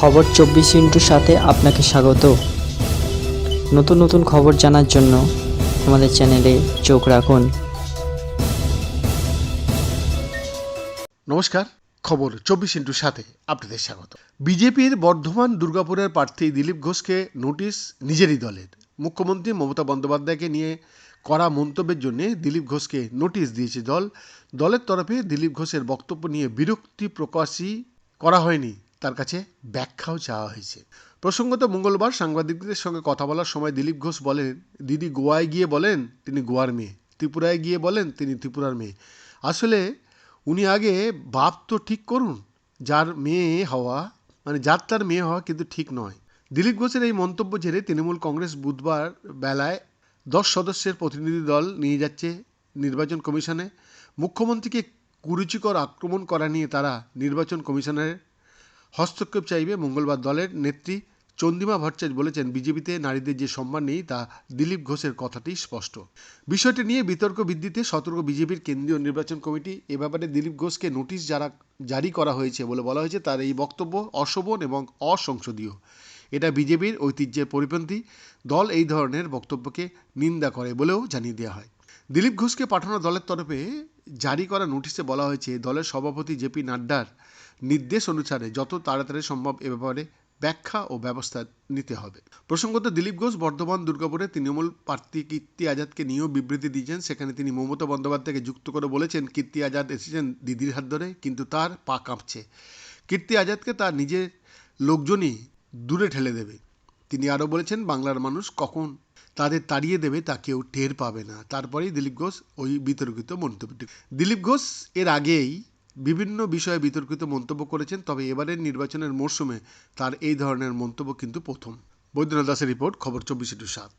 খবর চব্বিশ ইন্টুর সাথে আপনাকে স্বাগত। নতুন নতুন খবর জানার জন্য আমাদের চ্যানেলে চোখ রাখুন। নমস্কার, খবর চব্বিশ ইন্টুর সাথে আপনাদের স্বাগত। বিজেপির বর্ধমান দুর্গাপুরের প্রার্থী দিলীপ ঘোষকে নোটিশ নিজেরই দলের। মুখ্যমন্ত্রী মমতা বন্দ্যোপাধ্যায়কে নিয়ে করা মন্তব্যের জন্য দিলীপ ঘোষকে নোটিশ দিয়েছে দল। দলের তরফে দিলীপ ঘোষের বক্তব্য নিয়ে বিরক্তি প্রকাশই করা হয়নি। তার কাছে ব্যাখ্যাও চাওয়া হয়েছে। প্রসঙ্গত মঙ্গলবার সাংবাদিকদের সঙ্গে কথা বলার সময় দিলীপ ঘোষ বলেন, দিদি গোয়ায় গিয়ে বলেন তিনি গোয়ার মেয়ে, ত্রিপুরায় গিয়ে বলেন তিনি ত্রিপুরার মেয়ে। আসলে উনি আগে বাপ তো ঠিক করুন, যার মেয়ে হওয়া মানে যার তার মেয়ে হওয়া কিন্তু ঠিক নয়। দিলীপ ঘোষের এই মন্তব্য ঝেড়ে তৃণমূল কংগ্রেস বুধবার বেলায় দশ সদস্যের প্রতিনিধি দল নিয়ে যাচ্ছে নির্বাচন কমিশনে। মুখ্যমন্ত্রীকে কুরুচিকর আক্রমণ করা নিয়ে তারা নির্বাচন কমিশনের হস্তক্ষেপ চাইবে মঙ্গলবার দলের নেত্রী চন্দিমা ভট্টাচার্য বলেছেন, বিজেপিতে নারীদের যে সম্মান নেই, তা দিলীপ ঘোষের কথাটি স্পষ্ট। বিষয়টি নিয়ে বিতর্ক বৃদ্ধিতে সতর্ক বিজেপির কেন্দ্রীয় নির্বাচন কমিটি, এ ব্যাপারে দিলীপ ঘোষকে নোটিশ যারা জারি করা হয়েছে বলে বলা হয়েছে। তার এই বক্তব্য অশোভন এবং অসংসদীয় এটা বিজেপির ঐতিহ্যের পরিপন্থী। দল এই ধরনের বক্তব্যকে নিন্দা করে বলেও জানিয়ে দেওয়া হয়। দিলীপ ঘোষকে পাঠানো দলের তরফে জারি করা নোটিশে বলা হয়েছে, দলের সভাপতি জেপি নাড্ডার নির্দেশ অনুসারে যত তাড়াতাড়ি সম্ভব এ ব্যাপারে ব্যাখ্যা ও ব্যবস্থা নিতে হবে। প্রসঙ্গত, দিলীপ ঘোষ বর্ধমান, দুর্গাপুরে তৃণমূল প্রার্থী কীর্তি আজাদকে নিয়েও বিবৃতি দিয়েছেন। সেখানে তিনি মমতা বন্দ্যোপাধ্যায়কে যুক্ত করে বলেছেন, কীর্তি আজাদ এসেছেন দিদির হাত ধরে, কিন্তু তার পা কাঁপছে। কীর্তি আজাদকে তার নিজের লোকজনই দূরে ঠেলে দেবে। তিনি আরও বলেছেন, বাংলার মানুষ কখন তাদের তাড়িয়ে দেবে, তা কেউ টের পাবে না। তারপরেই দিলীপ ঘোষ ওই বিতর্কিত মন্তব্যটি দিলীপ ঘোষ এর আগেই বিভিন্ন বিষয়ে বিতর্কিত মন্তব্য করেছেন, তবে এবারের নির্বাচনের মরশুমে তার এই ধরনের মন্তব্য কিন্তু প্রথম। বৈদ্যনাথ দাসের রিপোর্ট, খবর চব্বিশ টু সাত।